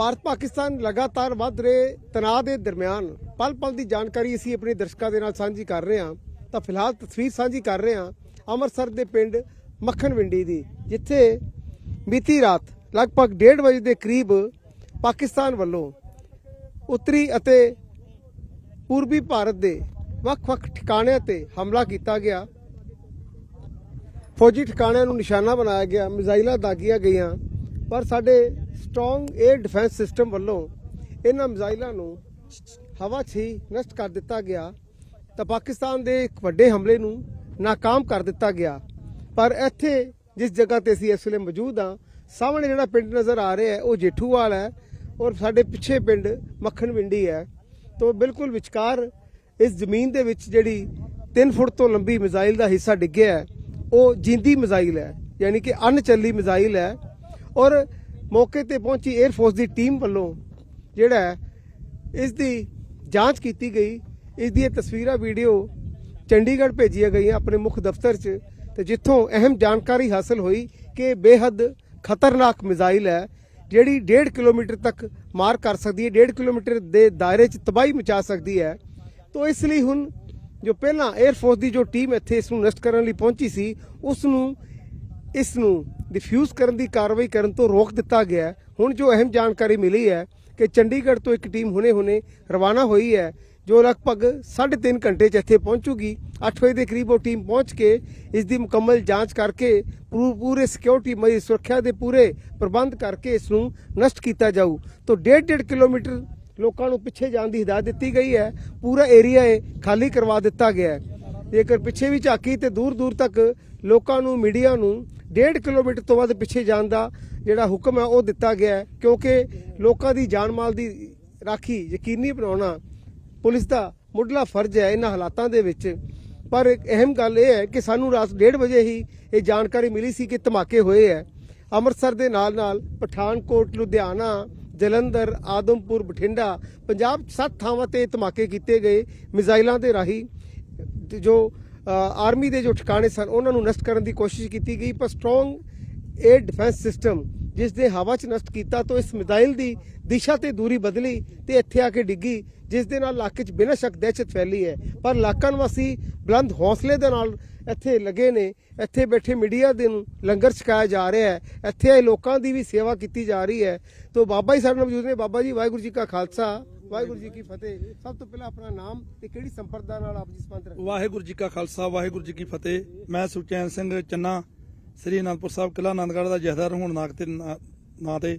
ਭਾਰਤ ਪਾਕਿਸਤਾਨ ਲਗਾਤਾਰ ਵੱਧ ਰਹੇ ਤਣਾਅ ਦੇ ਦਰਮਿਆਨ ਪਲ ਪਲ ਦੀ ਜਾਣਕਾਰੀ ਅਸੀਂ ਆਪਣੇ ਦਰਸ਼ਕਾਂ ਦੇ ਨਾਲ ਸਾਂਝੀ ਕਰ ਰਹੇ ਹਾਂ। ਤਾਂ ਫਿਲਹਾਲ ਤਸਵੀਰ ਸਾਂਝੀ ਕਰ ਰਹੇ ਹਾਂ ਅੰਮ੍ਰਿਤਸਰ ਦੇ ਪਿੰਡ ਮੱਖਣਵਿੰਡੀ ਦੀ, ਜਿੱਥੇ ਬੀਤੀ ਰਾਤ ਲਗਭਗ 1:30 ਵਜੇ ਦੇ ਕਰੀਬ ਪਾਕਿਸਤਾਨ ਵੱਲੋਂ ਉੱਤਰੀ ਅਤੇ ਪੂਰਬੀ ਭਾਰਤ ਦੇ ਵੱਖ-ਵੱਖ ਠਿਕਾਣਿਆਂ ਤੇ ਹਮਲਾ ਕੀਤਾ ਗਿਆ। ਫੌਜੀ ਠਿਕਾਣਿਆਂ ਨੂੰ ਨਿਸ਼ਾਨਾ ਬਣਾਇਆ ਗਿਆ, ਮਿਜ਼ਾਈਲਾਂ ਦਾਗੀਆਂ ਗਈਆਂ। ਪਰ ਸਾਡੇ ਸਟਰੋਂਗ 에ਅਰ ਡਿਫੈਂਸ ਸਿਸਟਮ ਵੱਲੋਂ ਇਹਨਾਂ ਮਿਜ਼ਾਈਲਾਂ ਨੂੰ ਹਵਾ 'ਚ ਹੀ ਨਸ਼ਟ ਕਰ ਦਿੱਤਾ ਗਿਆ। ਤਾਂ ਪਾਕਿਸਤਾਨ ਦੇ ਇੱਕ ਵੱਡੇ ਹਮਲੇ ਨੂੰ ناکਾਮ ਕਰ ਦਿੱਤਾ ਗਿਆ। ਪਰ ਇੱਥੇ ਜਿਸ ਜਗ੍ਹਾ ਤੇ ਅਸੀਂ ਇਸ ਵੇਲੇ ਮੌਜੂਦ ਆ ਸਾਹਮਣੇ ਜਿਹੜਾ ਪਿੰਡ ਨਜ਼ਰ ਆ ਰਿਹਾ ਹੈ, ਉਹ ਜੇਠੂਵਾਲ ਹੈ ਔਰ ਸਾਡੇ ਪਿੱਛੇ ਪਿੰਡ ਮੱਖਣਵਿੰਡੀ ਹੈ। ਤੋਂ ਬਿਲਕੁਲ ਵਿਚਕਾਰ ਇਸ ਜ਼ਮੀਨ ਦੇ ਵਿੱਚ ਜਿਹੜੀ 3 ਫੁੱਟ ਤੋਂ ਲੰਬੀ ਮਿਜ਼ਾਈਲ ਦਾ ਹਿੱਸਾ ਡਿੱਗਿਆ ਹੈ, ਉਹ ਜਿੰਦੀ ਮਿਜ਼ਾਈਲ ਹੈ, ਯਾਨੀ ਕਿ ਅਣਚੱਲੀ ਮਿਜ਼ਾਈਲ ਹੈ। ਔਰ ਮੌਕੇ ਤੇ ਪਹੁੰਚੀ 에ਅਰ ਫੋਰਸ ਦੀ ਟੀਮ ਵੱਲੋਂ ਜਿਹੜਾ ਇਸ ਦੀ ਜਾਂਚ ਕੀਤੀ ਗਈ। ਇਸ ਦੀਆਂ ਤਸਵੀਰਾਂ ਵੀਡੀਓ ਚੰਡੀਗੜ੍ਹ ਭੇਜੀਆਂ ਗਈਆਂ ਆਪਣੇ ਮੁੱਖ ਦਫ਼ਤਰ 'ਚ ਤੇ ਜਿੱਥੋਂ ਅਹਿਮ ਜਾਣਕਾਰੀ ਹਾਸਲ ਹੋਈ ਕਿ ਬੇਹੱਦ ਖਤਰਨਾਕ ਮਿਜ਼ਾਈਲ ਹੈ, ਜਿਹੜੀ 1.5 ਕਿਲੋਮੀਟਰ ਤੱਕ ਮਾਰ ਕਰ ਸਕਦੀ ਹੈ 1.5 ਕਿਲੋਮੀਟਰ ਦੇ ਦਾਇਰੇ 'ਚ ਤਬਾਹੀ ਮਚਾ ਸਕਦੀ ਹੈ। ਤੋਂ ਇਸ ਲਈ ਹੁਣ ਜੋ ਪਹਿਲਾਂ 에ਅਰ ਫੋਰਸ ਦੀ ਜੋ ਟੀਮ ਇੱਥੇ ਇਸ ਨੂੰ ਨਸ਼ਟ ਕਰਨ ਲਈ ਪਹੁੰਚੀ ਸੀ, ਉਸ ਨੂੰ ਇਸ ਨੂੰ ਡਿਫਿਊਜ਼ ਕਰਨ ਦੀ ਕਾਰਵਾਈ ਕਰਨ ਤੋਂ ਰੋਕ ਦਿੱਤਾ ਗਿਆ ਹੁਣ ਜੋ ਅਹਿਮ ਜਾਣਕਾਰੀ ਮਿਲੀ ਹੈ ਕਿ ਚੰਡੀਗੜ੍ਹ ਤੋਂ ਇੱਕ ਟੀਮ ਹੁਣੇ-ਹੁਣੇ ਰਵਾਨਾ ਹੋਈ ਹੈ, ਜੋ ਲਗਭਗ 3.5 ਘੰਟੇ 'ਚ ਇੱਥੇ ਪਹੁੰਚੂਗੀ। 8 ਵਜੇ ਦੇ ਕਰੀਬ ਉਹ ਟੀਮ ਪਹੁੰਚ ਕੇ ਇਸ ਦੀ ਮੁਕੰਮਲ ਜਾਂਚ ਕਰਕੇ ਪੂ- ਪੂਰੇ ਸਿਕਿਉਰਿਟੀ ਮਈ ਸੁਰੱਖਿਆ ਦੇ ਪੂਰੇ ਪ੍ਰਬੰਧ ਕਰਕੇ ਇਸ ਨੂੰ ਨਸ਼ਟ ਕੀਤਾ ਜਾਊ। ਤੋਂ 1.5 ਕਿਲੋਮੀਟਰ ਲੋਕਾਂ ਨੂੰ ਪਿੱਛੇ ਜਾਣ ਦੀ ਹਦਾਇਤ ਦਿੱਤੀ ਗਈ ਹੈ। ਪੂਰਾ ਏਰੀਆ ਇਹ ਖਾਲੀ ਕਰਵਾ ਦਿੱਤਾ ਗਿਆ ਹੈ। ਜੇਕਰ ਪਿੱਛੇ ਵੀ ਝਾਕੀ ਤੇ ਦੂਰ ਦੂਰ ਤੱਕ ਲੋਕਾਂ ਨੂੰ, ਮੀਡੀਆ ਨੂੰ 1.5 ਕਿਲੋਮੀਟਰ ਤੋਂ ਵੱਧ ਪਿੱਛੇ ਜਾਣ ਦਾ ਜਿਹੜਾ ਹੁਕਮ ਹੈ, ਉਹ ਦਿੱਤਾ ਗਿਆ ਹੈ, ਕਿਉਂਕਿ ਲੋਕਾਂ ਦੀ ਜਾਨ ਮਾਲ ਦੀ ਰਾਖੀ ਯਕੀਨੀ ਬਣਾਉਣਾ ਪੁਲਿਸ ਦਾ ਮੁੱਢਲਾ ਫਰਜ਼ ਹੈ ਇਹਨਾਂ ਹਾਲਾਤਾਂ ਦੇ ਵਿੱਚ। ਪਰ ਇੱਕ ਅਹਿਮ ਗੱਲ ਇਹ ਹੈ ਕਿ ਸਾਨੂੰ ਰਾਤ 1:30 ਵਜੇ ਹੀ ਇਹ ਜਾਣਕਾਰੀ ਮਿਲੀ ਸੀ ਕਿ ਧਮਾਕੇ ਹੋਏ ਹੈ। ਅੰਮ੍ਰਿਤਸਰ ਦੇ ਨਾਲ ਨਾਲ ਪਠਾਨਕੋਟ, ਲੁਧਿਆਣਾ, ਜਲੰਧਰ, ਆਦਮਪੁਰ, ਬਠਿੰਡਾ ਪੰਜਾਬ 'ਚ ਸੱਤ ਥਾਵਾਂ ਤੇ ਧਮਾਕੇ ਕੀਤੇ ਗਏ ਮਿਜ਼ਾਈਲਾਂ ਦੇ ਰਾਹੀਂ ਜੋ ਆਰਮੀ ਦੇ ਜੋ ਠਿਕਾਣੇ ਸਨ, ਉਹਨਾਂ ਨੂੰ ਨਸ਼ਟ ਕਰਨ ਦੀ ਕੋਸ਼ਿਸ਼ ਕੀਤੀ ਗਈ, ਪਰ ਸਟਰੋਂਗ 에ਅਰ ਡਿਫੈਂਸ ਸਿਸਟਮ ਜਿਸ ਦੇ ਹਵਾ 'ਚ ਨਸ਼ਟ ਕੀਤਾ, ਤਾਂ ਇਸ ਮਿਜ਼ਾਈਲ ਦੀ ਦਿਸ਼ਾ ਤੇ ਦੂਰੀ ਬਦਲੀ ਤੇ ਇੱਥੇ ਆ ਕੇ ਡਿੱਗੀ, ਜਿਸ ਦੇ ਨਾਲ ਇਲਾਕੇ 'ਚ ਬਿਨਾਂ ਸ਼ੱਕ ਦਹਿਸ਼ਤ ਫੈਲੀ ਹੈ। ਪਰ ਇਲਾਕਾ ਨਿਵਾਸੀ ਬੁਲੰਦ ਹੌਸਲੇ ਦੇ ਨਾਲ ਇੱਥੇ ਲੱਗੇ ਨੇ, ਇੱਥੇ ਬੈਠੇ ਮੀਡੀਆ ਦੇ ਨੂੰ ਲੰਗਰ ਛਕਾਇਆ ਜਾ ਰਿਹਾ ਹੈ, ਇੱਥੇ ਆਏ ਲੋਕਾਂ ਦੀ ਵੀ ਸੇਵਾ ਕੀਤੀ ਜਾ ਰਹੀ ਹੈ। ਤੋਂ ਬਾਬਾ ਜੀ ਸਾਡੇ ਨਾਲ ਮੌਜੂਦ ਨੇ। ਬਾਬਾ ਜੀ, ਵਾਹਿਗੁਰੂ ਜੀ ਕਾ ਖਾਲਸਾ। ਵਾਹਿਗੁਰੂ ਜੀ ਕੀ ਫਤਿਹ। ਸਭ ਤੋਂ ਪਹਿਲਾਂ ਆਪਣਾ ਨਾਮ ਤੇ ਕਿਹੜੀ ਸੰਪਰਦਾ ਨਾਲ ਆਪ ਜੀ ਸੰਬੰਧ ਰੱਖਦੇ ਵਾਹਿਗੁਰੂ ਜੀ ਕਾ ਖਾਲਸਾ ਵਾਹਿਗੁਰੂ ਜੀ ਕੀ ਫਤਿਹ। ਮੈਂ ਸੁਖਚੈਨ ਸਿੰਘ ਚੰਨਾ ਸ੍ਰੀ ਅਨੰਦਪੁਰ ਸਾਹਿਬ ਕਿਲਾ ਆਨੰਦਗੜ੍ਹ ਦਾ ਜਥੇਦਾਰ ਹੋਣ ਨਾਕ ਤੇ ਨਾ- ਨਾਂ ਤੇ।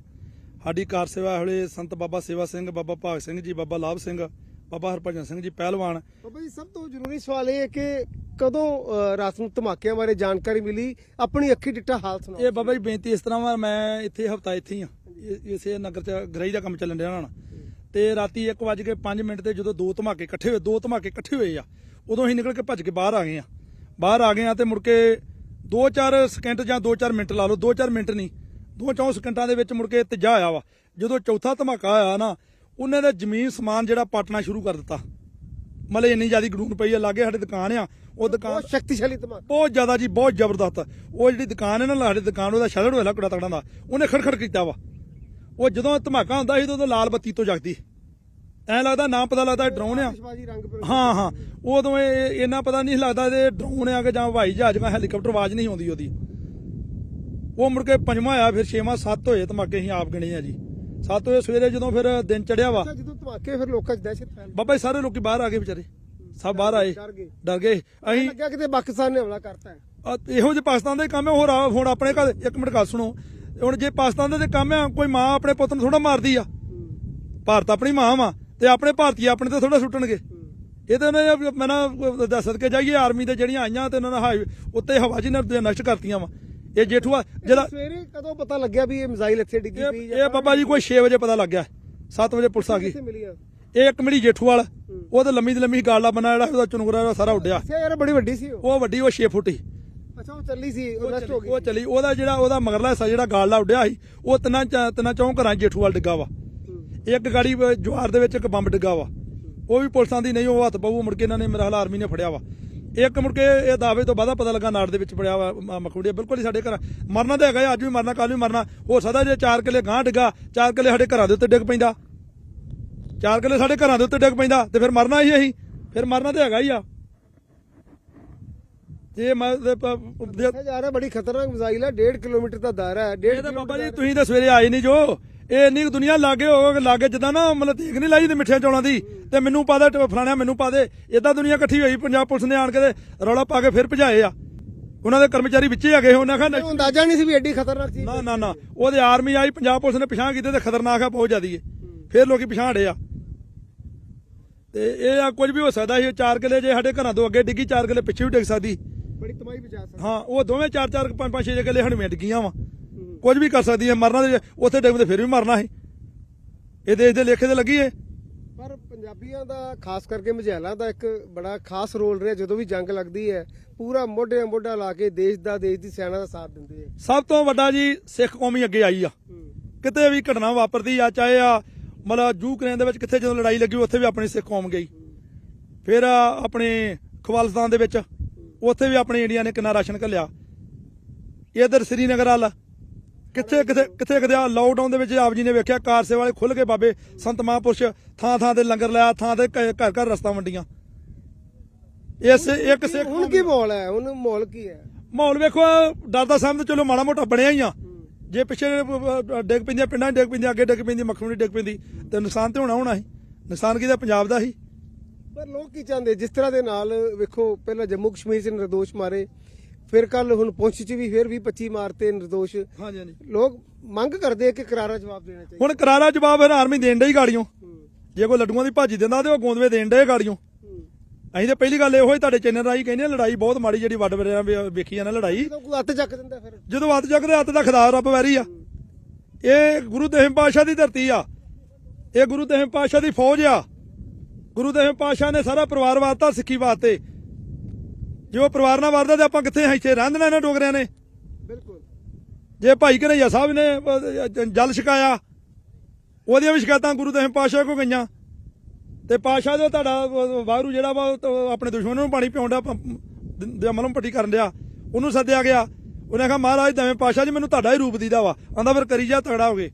ਸਾਡੀ ਕਾਰ ਸੇਵਾ ਹਲੇ ਸੰਤ ਬਾਬਾ ਸੇਵਾ ਸਿੰਘ ਬਾਬਾ ਭਾਗ ਸਿੰਘ ਜੀ ਬਾਬਾ ਲਾਭ ਸਿੰਘ ਬਾਬਾ ਹਰਭਜਨ ਸਿੰਘ ਜੀ ਪਹਿਲਵਾਨ। ਬਾਬਾ ਜੀ ਸਭ ਤੋਂ ਜ਼ਰੂਰੀ ਸਵਾਲ ਇਹ ਹੈ ਕਿ ਕਦੋਂ ਰਾਤ ਨੂੰ ਧਮਾਕਿਆਂ ਬਾਰੇ ਜਾਣਕਾਰੀ ਮਿਲੀ? ਆਪਣੀ ਅੱਖੀ ਡਿੱਟਾ ਹਾਲ ਸੁਣਾਓ। ਇਹ ਬਾਬਾ ਜੀ ਬੇਨਤੀ ਇਸ ਤਰ੍ਹਾਂ ਵਾ ਮੈਂ ਇੱਥੇ ਹਫਤਾ ਇੱਥੇ ਹੀ ਆ ਇਸੇ ਨਗਰ ਚ ਗਰਾਈ ਦਾ ਕੰਮ ਚੱਲਣ ਡਿਆ ਹੁਣ। ਤੇ ਰਾਤੀ 1:05 ਮਿੰਟ ਤੇ ਜਦੋਂ ਦੋ ਧਮਾਕੇ ਇਕੱਠੇ ਹੋਏ ਦੋ ਧਮਾਕੇ ਇਕੱਠੇ ਹੋਏ ਆ ਉਦੋਂ ਅਸੀਂ ਨਿਕਲ ਕੇ ਭੱਜ ਕੇ ਬਾਹਰ ਆ ਗਏ ਆ। ਬਾਹਰ ਆ ਗਏ ਆ ਤੇ ਮੁੜ ਕੇ 2-4 ਸਕਿੰਟ ਜਾਂ 2-4 ਮਿੰਟ ਲਾ ਲਓ 2-4 ਮਿੰਟ ਨਹੀਂ 2-4 ਸਕਿੰਟਾਂ ਦੇ ਵਿੱਚ ਮੁੜ ਕੇ ਤੀਜਾ ਆਇਆ ਵਾ। ਜਦੋਂ ਚੌਥਾ ਧਮਾਕਾ ਆਇਆ ਨਾ ਉਹਨੇ ਦਾ ਜ਼ਮੀਨ ਸਮਾਨ ਜਿਹੜਾ ਪਾਟਣਾ ਸ਼ੁਰੂ ਕਰ ਦਿੱਤਾ। ਮਤਲਬ ਇੰਨੀ ਜ਼ਿਆਦਾ ਗੜੂਨ ਪਈ ਆ ਲਾਗੇ ਸਾਡੇ ਦੁਕਾਨ ਆ ਉਹ ਦੁਕਾਨ ਬਹੁਤ ਸ਼ਕਤੀਸ਼ਾਲੀ ਧਮਾਕਾ। ਬਹੁਤ ਜ਼ਿਆਦਾ ਜੀ ਬਹੁਤ ਜ਼ਬਰਦਸਤ। ਉਹ ਜਿਹੜੀ ਦੁਕਾਨ ਹੈ ਨਾ ਸਾਡੇ ਦੁਕਾਨ ਉਹਦਾ ਸ਼ਲੜ ਹੋਇਆ ਕੁੜਾ ਤਕੜਾ ਦਾ ਉਹਨੇ ਖੜਖੜ ਕੀਤਾ ਵਾ। ਉਹ ਜਦੋਂ ਧਮਾਕਾ ਹੁੰਦਾ ਸੀ ਉਦੋਂ ਲਾਲ ਬੱਤੀ ਤੋਂ ਜਗਦੀ ਐ ਲੱਗਦਾ ਨਾ ਪਤਾ ਲੱਗਦਾ ਡਰੋਨ ਆ। ਹਾਂ ਹਾਂ। ਉਦੋਂ ਇਹ ਇੰਨਾ ਪਤਾ ਨਹੀਂ ਲੱਗਦਾ ਇਹ ਡਰੋਨ ਆ ਕਿ ਜਾਂ ਹਵਾਈ ਜਹਾਜ਼ ਜਾਂ ਹੈਲੀਕਾਪਟਰ ਆਵਾਜ਼ ਨਹੀਂ ਆਉਂਦੀ ਉਹਦੀ। ਉਹ ਮੁੜ ਕੇ ਪੰਜਵਾਂ ਆਇਆ ਫਿਰ ਛੇਵਾਂ ਸੱਤ ਹੋਏ ਧਮਾਕੇ ਅਸੀਂ ਆਪ ਗਿਣੇ ਆ ਜੀ। ਸੱਤ ਹੋਏ ਸਵੇਰੇ ਜਦੋਂ ਫਿਰ ਦਿਨ ਚੜਿਆ ਵਾ। ਜਦੋਂ ਧਮਾਕੇ ਫਿਰ ਲੋਕਾਂ 'ਚ ਦਹਿਸ਼ਤ ਫੈਲ ਬਾਬਾ ਜੀ ਸਾਰੇ ਲੋਕੀ ਬਾਹਰ ਆ ਗਏ ਵਿਚਾਰੇ। ਸਭ ਬਾਹਰ ਆਏ। ਡਰ ਗਏ। ਅਸੀਂ ਲੱਗਿਆ ਕਿਤੇ ਪਾਕਿਸਤਾਨ ਨੇ ਹਮਲਾ ਕਰਤਾ ਇਹੋ ਜਿਹੇ ਪਾਕਿਸਤਾਨ ਦਾ ਹੀ ਕੰਮ ਹੈ ਹੋਰ ਆ- ਹੁਣ ਆਪਣੇ ਘਰ ਇੱਕ ਮਿੰਟ ਗੱਲ ਸੁਣੋ। ਹੁਣ ਜੇ ਪਾਕਿਸਤਾਨ ਦਾ ਤੇ ਕੰਮ ਆ ਕੋਈ ਮਾਂ ਆਪਣੇ ਪੁੱਤ ਨੂੰ ਥੋੜਾ ਮਾਰਦੀ ਆ। ਭਾਰਤ ਆਪਣੀ ਮਾਂ ਵਾ ਤੇ ਆਪਣੇ ਭਾਰਤੀ ਆਪਣੇ ਤੇ ਥੋੜਾ ਸੁੱਟਣਗੇ। ਇਹ ਤਾਂ ਉਹਨਾਂ ਨੇ ਮੈਂ ਨਾ ਦੱਸ ਸਦਕੇ ਜਾਈਏ ਆਰਮੀ ਦੇ ਜਿਹੜੀਆਂ ਆਈਆਂ ਤੇ ਉਹਨਾਂ ਨੇ ਹਾਈ ਉੱਤੇ ਹਵਾ ਜੀ ਨੇ ਨਸ਼ਟ ਕਰਤੀਆਂ ਵਾ। ਇਹ ਜੇਠੂਆ ਜਿਹੜਾ ਸਵੇਰੇ ਕਦੋਂ ਪਤਾ ਲੱਗਿਆ ਵੀ ਇਹ ਮਿਜ਼ਾਈਲ ਇੱਥੇ ਡਿੱਗੀ ਪਈ ਇਹ ਬਾਬਾ ਜੀ ਕੋਈ 6 ਵਜੇ ਪਤਾ ਲੱਗਿਆ। 7 ਵਜੇ ਪੁਲਿਸ ਆ ਗਈ। ਇਹ ਇੱਕ ਮਿਲੀ ਜੇਠੂਵਾਲ। ਉਹ ਤੇ ਲੰਮੀ ਤੇ ਲੰਮੀ ਗਾਲਾ ਬਣਾ ਜਿਹੜਾ ਉਹਦਾ ਚੁਨਗਰਾ ਸਾਰਾ ਉੱਡਿਆ। ਯਾਰ ਬੜੀ ਵੱਡੀ ਸੀ ਉਹ। ਉਹ ਵੱਡੀ ਉਹ 6 ਫੁੱਟ ਸੀ ਅੱਛਾ ਉਹ ਚੱਲੀ ਸੀ ਉਹ ਨਸ਼ਟ ਹੋ ਉਹ ਗਈ ਚਲੀ। ਉਹਦਾ ਜਿਹੜਾ ਉਹਦਾ ਮਗਰਲਾ ਹਿੱਸਾ ਜਿਹੜਾ ਗਾਲਾ ਉੱਡਿਆ ਸੀ ਉਹ ਤਿੰਨਾਂ ਤਿੰਨਾਂ ਚੌਂ ਘਰਾਂ ਜੇਠੂਵਾਲ ਡਿੱਗਾ ਵਾ। ਇੱਕ ਗਾੜੀ ਜਵਾਰ ਦੇ ਵਿੱਚ ਇੱਕ ਬੰਬ ਡਿੱਗਾ ਵਾ। ਉਹ ਵੀ ਪੁਲਿਸਾਂ ਦੀ ਨਹੀਂ ਉਹ ਹੱਥ ਪਊ ਮੁੜ ਕੇ ਇਹਨਾਂ ਨੇ ਮੇਰਾ ਹਾਲ ਆਰਮੀ ਨੇ ਫੜਿਆ ਵਾ। ਇੱਕ ਮੁੜ ਕੇ ਇਹ ਦਾਅਵੇ ਤੋਂ ਬਾਅਦ ਪਤਾ ਲੱਗਾ ਨਾੜ ਦੇ ਵਿੱਚ ਪੜਿਆ ਵਾ ਮਖੂੜੀਆ। ਬਿਲਕੁਲ ਹੀ ਸਾਡੇ ਘਰ ਮਰਨਾ ਤਾਂ ਹੈਗਾ ਅੱਜ ਵੀ ਮਰਨਾ ਕੱਲ ਵੀ ਮਰਨਾ। ਹੋ ਸਕਦਾ ਜੇ ਚਾਰ ਕਿੱਲੇ ਗਾਂ ਡਿੱਗਾ ਚਾਰ ਕਿੱਲੇ ਸਾਡੇ ਘਰਾਂ ਦੇ ਉੱਤੇ ਡਿੱਗ ਪੈਂਦਾ। ਚਾਰ ਕਿੱਲੇ ਸਾਡੇ ਘਰਾਂ ਦੇ ਉੱਤੇ ਡਿੱਗ ਪੈਂਦਾ ਤੇ ਫਿਰ ਮਰਨਾ ਹੀ ਅਸੀਂ। ਫਿਰ ਮਰਨਾ ਤਾਂ ਹੈਗਾ ਹੀ ਆ। ਜੇ ਮੈਂ ਦੇ ਪ- ਦੇ- ਦੇਖਿਆ ਜਾ ਰਿਹਾ ਬੜੀ ਖਤਰਨਾਕ ਮਿਜ਼ਾਈਲ ਹੈ 1.5 ਕਿਲੋਮੀਟਰ ਦਾ ਦਾਇਰਾ ਹੈ 1.5 ਇਹ ਤਾਂ ਬਾਬਾ ਜੀ ਤੁਸੀਂ ਤਾਂ ਸਵੇਰੇ ਆਏ ਨਹੀਂ ਜੋ। ਇਹ ਇੰਨੀ ਦੁਨੀਆ ਲਾਗੇ ਹੋ ਲਾਗੇ ਜਿੱਦਾਂ ਨਾ ਮਤਲਬ ਤੀਕ ਨਹੀਂ ਲਾਈ ਤੇ ਮਿੱਠਿਆਂ ਚੌਲਾਂ ਦੀ ਤੇ ਮੈਨੂੰ ਪਾ ਦੇ ਤੇ ਫਲਾਣਿਆ ਮੈਨੂੰ ਪਾ ਦੇ। ਇਦਾਂ ਦੁਨੀਆ ਇਕੱਠੀ ਹੋਈ ਪੰਜਾਬ ਪੁਲਿਸ ਨੇ ਆਣ ਕੇ ਰੌਲਾ ਪਾ ਕੇ ਫਿਰ ਭਜਾਏ ਆ। ਉਹਨਾਂ ਦੇ ਕਰਮਚਾਰੀ ਵਿੱਚੇ ਹੈਗੇ ਉਹਨਾਂ ਖਾ ਅੰਦਾਜ਼ਾ ਨਹੀਂ ਸੀ ਵੀ ਐਡੀ ਖਤਰਨਾਕ ਚੀਜ਼ ਨਾ ਨਾ ਨਾ। ਉਹਦੇ ਆਰਮੀ ਆਈ ਪੰਜਾਬ ਪੁਲਿਸ ਨੇ ਪਿਛਾਂ ਕੀਤੇ ਤੇ ਖਤਰਨਾਕ ਆ ਬਹੁਤ ਜ਼ਿਆਦੀ ਏ। ਫਿਰ ਲੋਕੀ ਪਿਛਾਂ ਹੜੇ ਆ। ਤੇ ਇਹ ਆ ਕੁਝ ਵੀ ਹੋ ਸਕਦਾ ਸੀ ਚਾਰ ਕਿਲੇ ਜੇ ਸਾਡੇ ਘਰਾਂ ਤੋਂ ਅੱਗੇ ਡਿੱਗੀ ਚਾਰ ਕਿਲੇ ਪਿੱਛੇ ਵੀ ਡਿੱਗ ਸਕਦੀ। ਬੜੀ ਤਬਾਹੀ ਬਚਾ ਸਕਦਾ। ਹਾਂ ਉਹ ਦੋਵੇਂ ਚਾਰ ਚਾਰ ਪੰਜ ਪੰਜ ਛੇ ਕਿਲੇ ਹਣਵੇਂ ਡਿੱਗੀਆਂ ਵਾ। ਕੁਝ ਵੀ ਕਰ ਸਕਦੀ ਹੈ ਮਰਨਾ ਤੇ ਉੱਥੇ ਡਿੱਗਦੇ ਫਿਰ ਵੀ ਮਰਨਾ ਹੈ ਇਹ ਦੇਸ਼ ਦੇ ਲੇਖੇ ਤੇ ਲੱਗੀ ਏ। ਪਰ ਪੰਜਾਬੀਆਂ ਦਾ ਖਾਸ ਕਰਕੇ ਮਝੈਲਾਂ ਦਾ ਇੱਕ ਬੜਾ ਖਾਸ ਰੋਲ ਰਿਹਾ ਜਦੋਂ ਵੀ ਜੰਗ ਲੱਗਦੀ ਹੈ ਪੂਰਾ ਮੋਢੇ ਮੋਢਾ ਲਾ ਕੇ ਦੇਸ਼ ਦਾ ਦੇਸ਼ ਦੀ ਸੈਨਾ ਦਾ ਸਾਥ ਦਿੰਦੇ ਹੈ ਸਭ ਤੋਂ ਵੱਡਾ ਜੀ ਸਿੱਖ ਕੌਮੀ ਅੱਗੇ ਆਈ ਆ। ਕਿਤੇ ਵੀ ਘਟਨਾ ਵਾਪਰਦੀ ਆ ਚਾਹੇ ਆ ਮਤਲਬ ਯੂਕਰੇਨ ਦੇ ਵਿੱਚ ਕਿੱਥੇ ਜਦੋਂ ਲੜਾਈ ਲੱਗੀ ਉੱਥੇ ਵੀ ਆਪਣੀ ਸਿੱਖ ਕੌਮ ਗਈ। ਫਿਰ ਆਪਣੇ ਖਵਾਲਸਤਾਨ ਦੇ ਵਿੱਚ ਉੱਥੇ ਵੀ ਆਪਣੀ ਇੰਡੀਆ ਨੇ ਕਿੰਨਾ ਰਾਸ਼ਨ ਘੱਲਿਆ। ਇਧਰ ਸ੍ਰੀਨਗਰ ਵਾਲਾ ਕਿੱਥੇ ਕਿੱਥੇ ਕਿੱਥੇ ਕਿਤੇ ਆ ਲਾਕਡਾਊਨ ਦੇ ਵਿੱਚ ਆਪ ਜੀ ਨੇ ਵੇਖਿਆ ਕਾਰ ਸੇਵਾ ਵਾਲੇ ਖੁੱਲ ਕੇ ਬਾਬੇ ਸੰਤ ਮਹਾਂਪੁਰਸ਼ ਥਾਂ ਥਾਂ ਤੇ ਲੰਗਰ ਲਿਆ ਥਾਂ ਤੇ ਘਰ ਘਰ ਰਸਤਾ ਵੰਡੀਆਂ। ਇਸ ਇੱਕ ਸਿੱਖ ਹੁਣ ਕੀ ਮਾਹੌਲ ਹੈ? ਹੁਣ ਮਾਹੌਲ ਕੀ ਹੈ? ਮਾਹੌਲ ਵੇਖੋ ਡਰ ਦਾ ਸਾਹਮਣੇ ਚਲੋ ਮਾੜਾ ਮੋਟਾ ਬਣਿਆ ਹੀ ਆ। ਜੇ ਪਿੱਛੇ ਡਿੱਗ ਪੈਂਦੀਆਂ ਪਿੰਡਾਂ ਡਿੱਗ ਪੈਂਦੀਆਂ ਅੱਗੇ ਡਿੱਗ ਪੈਂਦੀ ਮੱਖਣੀ ਡਿੱਗ ਪੈਂਦੀ ਤੇ ਨੁਕਸਾਨ ਤੇ ਹੋਣਾ ਹੋਣਾ ਸੀ। ਨੁਕਸਾਨ ਕਿਹਦਾ ਪੰਜਾਬ ਦਾ ਸੀ ਪਰ ਲੋਕ ਕੀ ਚਾਹੁੰਦੇ? ਜਿਸ ਤਰ੍ਹਾਂ ਦੇ ਨਾਲ ਵੇਖੋ ਪਹਿਲਾਂ ਜੰਮੂ ਕਸ਼ਮੀਰ 'ਚ ਨਿਰਦੋਸ਼ ਮਾਰੇ ਫਿਰ ਕੱਲ ਹੁਣ ਪੁੰਛ 'ਚ ਵੀ ਫਿਰ ਵੀ 25 ਮਾਰਤੇ ਨਿਰਦੋਸ਼। ਹਾਂਜੀ ਹਾਂਜੀ। ਲੋਕ ਮੰਗ ਕਰਦੇ ਆ ਕਿ ਕਰਾਰਾ ਜਵਾਬ ਦੇਣਾ ਚਾਹੀਦਾ। ਹੁਣ ਕਰਾਰਾ ਜਵਾਬ ਫਿਰ ਆਰਮੀ ਦੇਣ ਡਈ ਗਾੜੀਆਂ ਜੇ ਕੋਈ ਲੱਡੂਆਂ ਦੀ ਭਾਜੀ ਦਿੰਦਾ ਤੇ ਉਹ ਗੋਂਦਵੇ ਦੇਣ ਡੇ ਗਾੜੀਆਂ ਅਸੀਂ ਤੇ ਪਹਿਲੀ ਗੱਲ ਇਹੋ ਹੀ ਤੁਹਾਡੇ ਚੈਨਲ ਰਾਹੀਂ ਕਹਿੰਦੇ ਲੜਾਈ ਬਹੁਤ ਮਾੜੀ ਜਿਹੜੀ ਵੱਡ ਵਡਿਆਂ ਵੇ- ਵੇਖੀ ਨਾ ਲੜਾਈ। ਜਦੋਂ ਹੱਥ ਚੱਕ ਦਿੰਦਾ ਫਿਰ। ਜਦੋਂ ਹੱਥ ਚੱਕਦੇ ਹੱਥ ਦਾ ਖੁਦਾ ਰੱਬ ਵੈਰੀ ਆ। ਇਹ ਗੁਰੂ ਤੇਗ ਪਾਤਸ਼ਾਹ ਦੀ ਧਰਤੀ ਆ। ਇਹ ਗੁਰੂ ਤੇਗ ਪਾਤਸ਼ਾਹ ਦੀ ਫੌਜ ਆ। ਗੁਰੂ ਤੇਗ ਪਾਤਸ਼ਾਹ ਨੇ ਸਾਰਾ ਪਰਿਵਾਰ ਵਾਰਤਾ ਸਿੱਖੀ ਵਾਸਤੇ। ਜੇ ਉਹ ਪਰਿਵਾਰ ਨਾਲ ਵਾਰਦਾ ਤੇ ਆਪਾਂ ਕਿੱਥੇ ਹਾਂ ਇੱਥੇ ਰਹਿੰਦੇ ਨੇ ਡੋਗਰਿਆਂ ਨੇ। ਬਿਲਕੁਲ। ਜੇ ਭਾਈ ਘਨਈਆ ਸਾਹਿਬ ਨੇ ਜਲ ਛਕਾਇਆ ਉਹਦੀਆਂ ਵੀ ਸ਼ਿਕਾਇਤਾਂ ਗੁਰੂ ਤੇਗ ਪਾਤਸ਼ਾਹ ਕੋ ਗਈਆਂ। ਤੇ ਪਾਤਸ਼ਾਹ ਦੇ ਤੁਹਾਡਾ ਵਾਹਿਗੁਰੂ ਜਿਹੜਾ ਵਾ ਆਪਣੇ ਦੁਸ਼ਮਣਾਂ ਨੂੰ ਪਾਣੀ ਪਿਆਉਂਦਾ ਦੇ ਮਲਮ ਪੱਟੀ ਕਰਨ ਡਿਆ। ਉਹਨੂੰ ਸੱਦਿਆ ਗਿਆ। ਉਹਨੇ ਕਿਹਾ ਮਹਾਰਾਜ ਦਵੇਂ ਪਾਤਸ਼ਾਹ ਜੀ ਮੈਨੂੰ ਤੁਹਾਡਾ ਹੀ ਰੂਪ ਦੀਦਾ ਵਾ। ਆਂਦਾ ਫਿਰ ਕਰੀ ਜਾ ਤਗੜਾ ਹੋਗੇ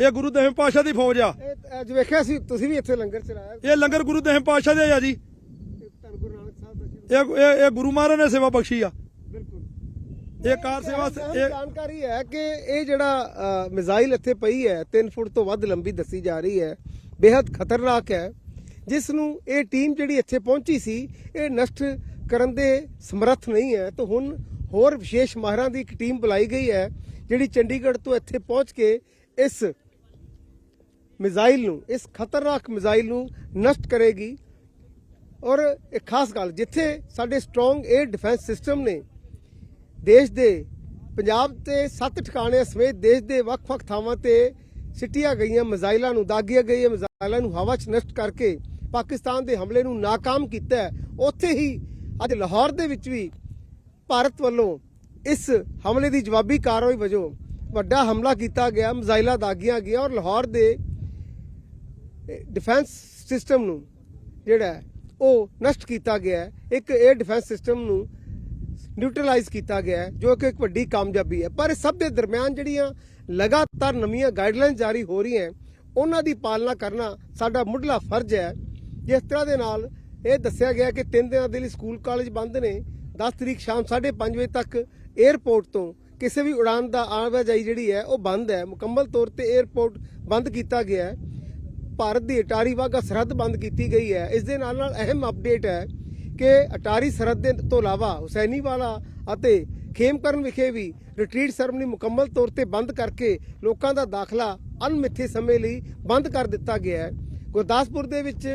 ਇਹ ਗੁਰੂ ਤੇਗ ਪਾਤਸ਼ਾਹ ਦੀ ਫੌਜ ਆ। ਇਹ ਅੱਜ ਵੇਖਿਆ ਸੀ ਤੁਸੀਂ ਵੀ ਇੱਥੇ ਲੰਗਰ ਚਲਾਇਆ ਇਹ ਲੰਗਰ ਗੁਰੂ ਤੇਗ ਪਾਤਸ਼ਾਹ ਦੇ ਆ ਜੀ। ਧੰਨ ਗੁਰੂ ਨਾਨਕ ਸਾਹਿਬ ਦਾ ਸ਼ੁਰੂ- ਇਹ ਇਹ ਇਹ ਗੁਰੂ ਮਹਾਰਾਜ ਨੇ ਸੇਵਾ ਬਖਸ਼ੀ ਆ। ਬਿਲਕੁਲ। ਇਹ ਕਾਰ ਸੇਵਾ ਇਹ ਜਾਣਕਾਰੀ ਹੈ ਕਿ ਇਹ ਜਿਹੜਾ ਮਿਜ਼ਾਈਲ ਇੱਥੇ ਪਈ ਹੈ 3 ਫੁੱਟ ਤੋਂ ਵੱਧ ਲੰਬੀ ਦੱਸੀ ਜਾ ਰਹੀ ਹੈ। ਬੇहद ਖਤਰਨਾਕ ਹੈ। ਜਿਸ ਨੂੰ ਇਹ ਟੀਮ ਜਿਹੜੀ ਇੱਥੇ ਪਹੁੰਚੀ ਸੀ ਇਹ ਨਸ਼ਟ ਕਰਨ ਦੇ ਸਮਰੱਥ ਨਹੀਂ ਹੈ। ਤਾਂ ਹੁਣ ਹੋਰ ਵਿਸ਼ੇਸ਼ ਮਾਹਰਾਂ ਦੀ ਇੱਕ ਟੀਮ ਬੁਲਾਈ ਗਈ ਹੈ ਜਿਹੜੀ ਚੰਡੀਗੜ੍ਹ ਤੋਂ ਇੱਥੇ ਪਹੁੰਚ ਕੇ ਇਸ ਮਿਜ਼ਾਈਲ ਨੂੰ, ਇਸ ਖਤਰਨਾਕ ਮਿਜ਼ਾਈਲ ਨੂੰ ਨਸ਼ਟ ਕਰੇਗੀ। ਔਰ ਇੱਕ ਖਾਸ ਗੱਲ, ਜਿੱਥੇ ਸਾਡੇ ਸਟਰੋਂਗ 에ਅਰ ਡਿਫੈਂਸ ਸਿਸਟਮ ਨੇ, ਦੇਸ਼ ਦੇ ਪੰਜਾਬ ਤੇ ਸੱਤ ਠਿਕਾਣੇ ਸਮੇਤ ਦੇਸ਼ ਦੇ ਵੱਖ-ਵੱਖ ਥਾਵਾਂ ਤੇ ਸਿੱਟੀਆਂ ਗਈਆਂ ਮਿਜ਼ਾਈਲਾਂ ਨੂੰ, ਦਾਗੀਆਂ ਗਈਆਂ ਮਿਜ਼ਾਈਲਾਂ ਨੂੰ ਹਵਾ 'ਚ ਨਸ਼ਟ ਕਰਕੇ ਪਾਕਿਸਤਾਨ ਦੇ ਹਮਲੇ ਨੂੰ ਨਾਕਾਮ ਕੀਤਾ ਉੱਥੇ ਹੀ ਅੱਜ ਲਾਹੌਰ ਦੇ ਵਿੱਚ ਵੀ ਭਾਰਤ ਵੱਲੋਂ ਇਸ ਹਮਲੇ ਦੀ ਜਵਾਬੀ ਕਾਰਵਾਈ ਵਜੋਂ ਵੱਡਾ ਹਮਲਾ ਕੀਤਾ ਗਿਆ, ਮਿਜ਼ਾਈਲਾਂ ਦਾਗੀਆਂ ਗਈਆਂ ਔਰ ਲਾਹੌਰ ਦੇ ਡਿਫੈਂਸ ਸਿਸਟਮ ਨੂੰ ਜਿਹੜਾ ਉਹ ਨਸ਼ਟ ਕੀਤਾ ਗਿਆ ਇੱਕ ਏਅਰ ਡਿਫੈਂਸ ਸਿਸਟਮ ਨੂੰ ਨਿਊਟਰਲਾਈਜ਼ ਕੀਤਾ ਗਿਆ ਜੋ ਕਿ ਇੱਕ ਵੱਡੀ ਕਾਮਯਾਬੀ ਹੈ। ਪਰ ਸਭ ਦੇ ਦਰਮਿਆਨ ਜਿਹੜੀਆਂ ਲਗਾਤਾਰ ਨਵੀਆਂ ਗਾਈਡਲਾਈਨ ਜਾਰੀ ਹੋ ਰਹੀਆਂ ਉਹਨਾਂ ਦੀ ਪਾਲਣਾ ਕਰਨਾ ਸਾਡਾ ਮੁੱਢਲਾ ਫਰਜ਼ ਹੈ। ਜਿਸ ਤਰ੍ਹਾਂ ਦੇ ਨਾਲ ਇਹ ਦੱਸਿਆ ਗਿਆ ਕਿ ਤਿੰਨ ਦਿਨਾਂ ਦੇ ਲਈ ਸਕੂਲ ਕਾਲਜ ਬੰਦ ਨੇ। 10 ਤਰੀਕ ਸ਼ਾਮ 5:30 ਵਜੇ ਤੱਕ 에ਅਰਪੋਰਟ ਤੋਂ ਕਿਸੇ ਵੀ ਉਡਾਨ ਦਾ ਆਵਾਜਾਈ ਜਿਹੜੀ ਹੈ, ਉਹ ਬੰਦ ਹੈ। ਮੁਕੰਮਲ ਤੌਰ ਤੇ 에ਅਰਪੋਰਟ ਬੰਦ ਕੀਤਾ ਗਿਆ ਹੈ। ਭਾਰਤ ਦੀ ਅਟਾਰੀ ਵਾਗਾ ਸਰਹੱਦ ਬੰਦ ਕੀਤੀ ਗਈ ਹੈ। ਇਸ ਦੇ ਨਾਲ ਨਾਲ ਅਹਿਮ ਅਪਡੇਟ ਹੈ ਕਿ ਅਟਾਰੀ ਸਰਹੱਦ ਦੇ ਤੋਂ ਇਲਾਵਾ ਹੁਸੈਨੀਵਾਲਾ ਅਤੇ ਖੇਮਕਰਨ ਵਿਖੇ ਵੀ ਰਿਟਰੀਟ ਸਰਮਨੀ ਮੁਕੰਮਲ ਤੌਰ ਤੇ ਬੰਦ ਕਰਕੇ ਲੋਕਾਂ ਦਾ ਦਾਖਲਾ ਅਣਮਿੱਥੇ ਸਮੇਂ ਲਈ ਬੰਦ ਕਰ ਦਿੱਤਾ ਗਿਆ ਹੈ। ਗੁਰਦਾਸਪੁਰ ਦੇ ਵਿੱਚ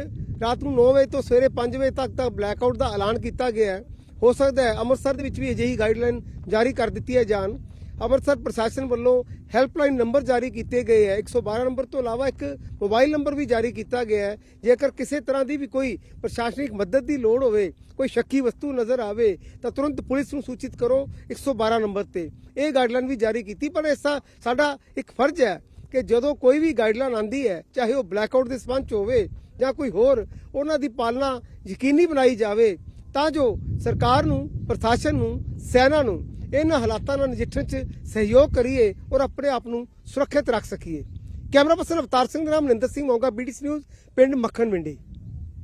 ਰਾਤ ਨੂੰ 9 ਵਜੇ ਤੋਂ ਸਵੇਰੇ 5 ਵਜੇ ਤੱਕ ਦਾ ਬਲੈਕਆਊਟ ਦਾ ਐਲਾਨ ਕੀਤਾ ਗਿਆ ਹੈ। ਹੋ ਸਕਦਾ ਹੈ ਅੰਮ੍ਰਿਤਸਰ ਦੇ ਵਿੱਚ ਵੀ ਅਜਿਹੀ ਗਾਈਡਲਾਈਨ ਜਾਰੀ ਕਰ ਦਿੱਤੀ ਹੈ ਜਾਣ। ਅੰਮ੍ਰਿਤਸਰ ਪ੍ਰਸ਼ਾਸਨ ਵੱਲੋਂ ਹੈਲਪਲਾਈਨ ਨੰਬਰ ਜਾਰੀ ਕੀਤੇ ਗਏ ਹੈ। 112 ਨੰਬਰ ਤੋਂ ਇਲਾਵਾ ਇੱਕ ਮੋਬਾਈਲ ਨੰਬਰ ਵੀ ਜਾਰੀ ਕੀਤਾ ਗਿਆ ਹੈ। ਜੇਕਰ ਕਿਸੇ ਤਰ੍ਹਾਂ ਦੀ ਵੀ ਕੋਈ ਪ੍ਰਸ਼ਾਸਨਿਕ ਮਦਦ ਦੀ ਲੋੜ ਹੋਵੇ, ਕੋਈ ਸ਼ੱਕੀ ਵਸਤੂ ਨਜ਼ਰ ਆਵੇ, ਤਾਂ ਤੁਰੰਤ ਪੁਲਿਸ ਨੂੰ ਸੂਚਿਤ ਕਰੋ 112 ਨੰਬਰ ਤੇ। ਇਹ ਗਾਈਡਲਾਈਨ ਵੀ ਜਾਰੀ ਕੀਤੀ, ਪਰ ਐਸਾ ਸਾਡਾ ਇੱਕ ਫਰਜ਼ ਹੈ ਕਿ ਜਦੋਂ ਕੋਈ ਵੀ ਗਾਈਡਲਾਈਨ ਆਂਦੀ ਹੈ, ਚਾਹੇ ਉਹ ਬਲੈਕਆਊਟ ਦੇ ਸੰਬੰਧ ਹੋਵੇ ਜਾਂ ਕੋਈ ਹੋਰ, ਉਹਨਾਂ ਦੀ ਪਾਲਣਾ ਯਕੀਨੀ ਬਣਾਈ ਜਾਵੇ, ਤਾਂ ਜੋ ਸਰਕਾਰ ਨੂੰ, ਪ੍ਰਸ਼ਾਸਨ ਨੂੰ, ਸੈਨਾ ਨੂੰ ਇਹਨਾਂ ਹਾਲਾਤਾਂ ਨਾਲ ਨਜਿੱਠਣ 'ਚ ਸਹਿਯੋਗ ਕਰੀਏ ਔਰ ਆਪਣੇ ਆਪ ਨੂੰ ਸੁਰੱਖਿਅਤ ਰੱਖ ਸਕੀਏ। ਕੈਮਰਾ ਪਰਸਨ ਅਵਤਾਰ ਸਿੰਘ ਦਾ ਨਾਮ, ਮਨਿੰਦਰ ਸਿੰਘ ਮੋਗਾ ਬੀਡੀਸੀ ਨਿਊਜ਼ ਪਿੰਡ ਮੱਖਣ ਵਿੰਡੀ।